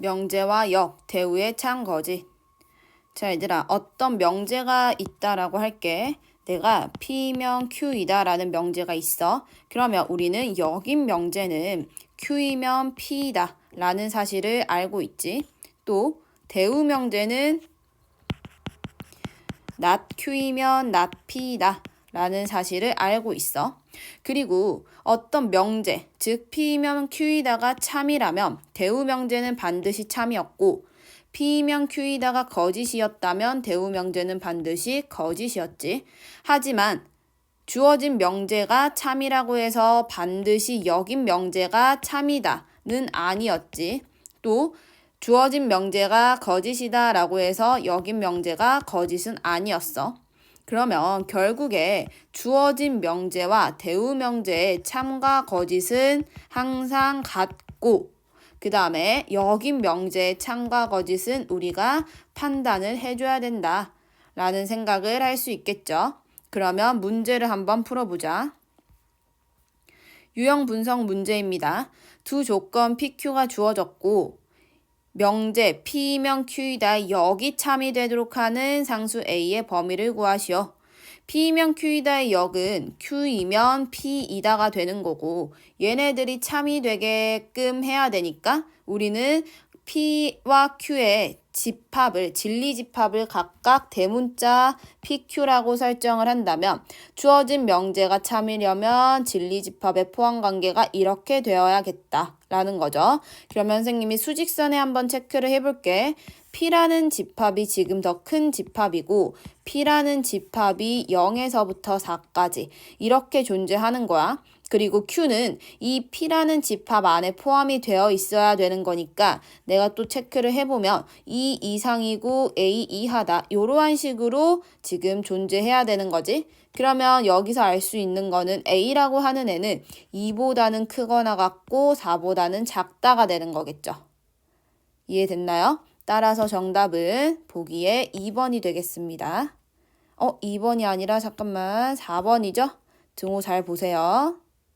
명제와 역, 대우의 창거지. 자, 얘들아, 어떤 명제가 있다라고 할게. 내가 P면 Q이다라는 명제가 있어. 그러면 우리는 여긴 명제는 Q이면 P이다 라는 사실을 알고 있지. 또 대우 명제는 not Q이면 not P이다 라는 사실을 알고 있어. 그리고 어떤 명제, 즉 P면 Q이다가 참이라면 대우 명제는 반드시 참이었고 P면 Q이다가 거짓이었다면 대우 명제는 반드시 거짓이었지. 하지만 주어진 명제가 참이라고 해서 반드시 여긴 명제가 참이다는 아니었지. 또 주어진 명제가 거짓이다라고 해서 여긴 명제가 거짓은 아니었어. 그러면 결국에 주어진 명제와 대우 명제의 참과 거짓은 항상 같고 그 다음에 여긴 명제의 참과 거짓은 우리가 판단을 해줘야 된다 라는 생각을 할 수 있겠죠. 그러면 문제를 한번 풀어보자. 유형 분석 문제입니다. 두 조건 PQ가 주어졌고 명제 P면 Q이다 역이 참이 되도록 하는 상수 A의 범위를 구하시오. P면 Q이다의 역은 Q이면 P이다가 되는 거고 얘네들이 참이 되게끔 해야 되니까 우리는 P와 Q의 집합을 진리 집합을 각각 대문자 PQ라고 설정을 한다면 주어진 명제가 참이려면 진리 집합의 포함 관계가 이렇게 되어야겠다. 라는 거죠. 그러면 선생님이 수직선에 한번 체크를 해 볼게. P라는 집합이 지금 더 큰 집합이고 P라는 집합이 0에서부터 4까지 이렇게 존재하는 거야. 그리고 Q는 이 P라는 집합 안에 포함이 되어 있어야 되는 거니까 내가 또 체크를 해보면 E 이상이고 A 이하다. 이러한 식으로 지금 존재해야 되는 거지. 그러면 여기서 알 수 있는 거는 A라고 하는 애는 2보다는 크거나 같고 4보다는 작다가 되는 거겠죠. 이해됐나요? 따라서 정답은 보기에 2번이 되겠습니다. 어, 2번이 아니라 잠깐만 4번이죠? 등호 잘 보세요.